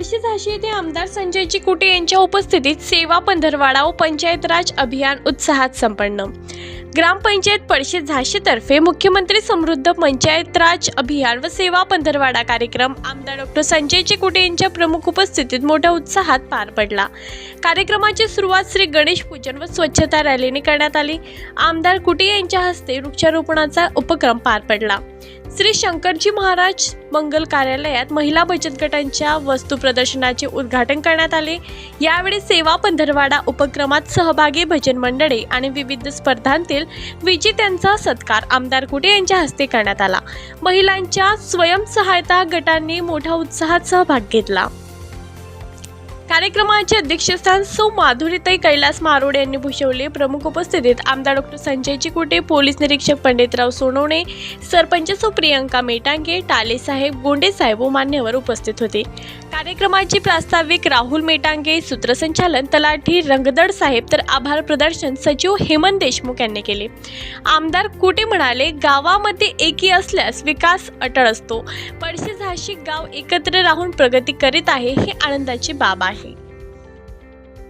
पडशी झाशी येथे आमदार संजयजी कुटे यांच्या उपस्थितीत सेवा पंधरवाडा व पंचायत राज अभियान उत्साहात संपन्न. ग्रामपंचायत पडशी झाशीतर्फे मुख्यमंत्री समृद्ध पंचायत राज अभियान व सेवा पंधरवाडा कार्यक्रम आमदार डॉक्टर संजयजी कुटे यांच्या प्रमुख उपस्थितीत मोठ्या उत्साहात पार पडला. कार्यक्रमाची सुरुवात श्री गणेश पूजन व स्वच्छता रॅलीने करण्यात आली. आमदार कुटे यांच्या हस्ते वृक्षारोपणाचा उपक्रम पार पडला. श्री शंकरजी महाराज मंगल कार्यालयात महिला बचत गटांच्या वस्तू प्रदर्शनाचे उद्घाटन करण्यात आले. यावेळी सेवा पंधरवाडा उपक्रमात सहभागी भजन मंडळे आणि विविध स्पर्धांतील विजेत्यांचा सत्कार आमदार कुटे यांच्या हस्ते करण्यात आला. महिलांच्या स्वयंसहायता गटांनी मोठ्या उत्साहात सहभाग घेतला. कार्यक्रमाचे अध्यक्षस्थान सौ माधुरीताई कैलास मारोड यांनी भूषवले. प्रमुख उपस्थितीत आमदार डॉक्टर संजय चिकुटे पोलीस निरीक्षक पंडितराव सोनवणे सरपंच सौ प्रियंका मेटांगे टालेसाहेब गोंडेसाहेब व मान्यवर उपस्थित होते. कार्यक्रमाचे प्रास्ताविक राहुल मेटांगे सूत्रसंचालन तलाठी रंगदड साहेब तर आभार प्रदर्शन सचिव हेमंत देशमुख यांनी केले. आमदार कुटे म्हणाले गावामध्ये एकी असल्यास विकास अटळ असतो. पडशे झाशी गाव एकत्र राहून प्रगती करीत आहे ही आनंदाची बाब आहे.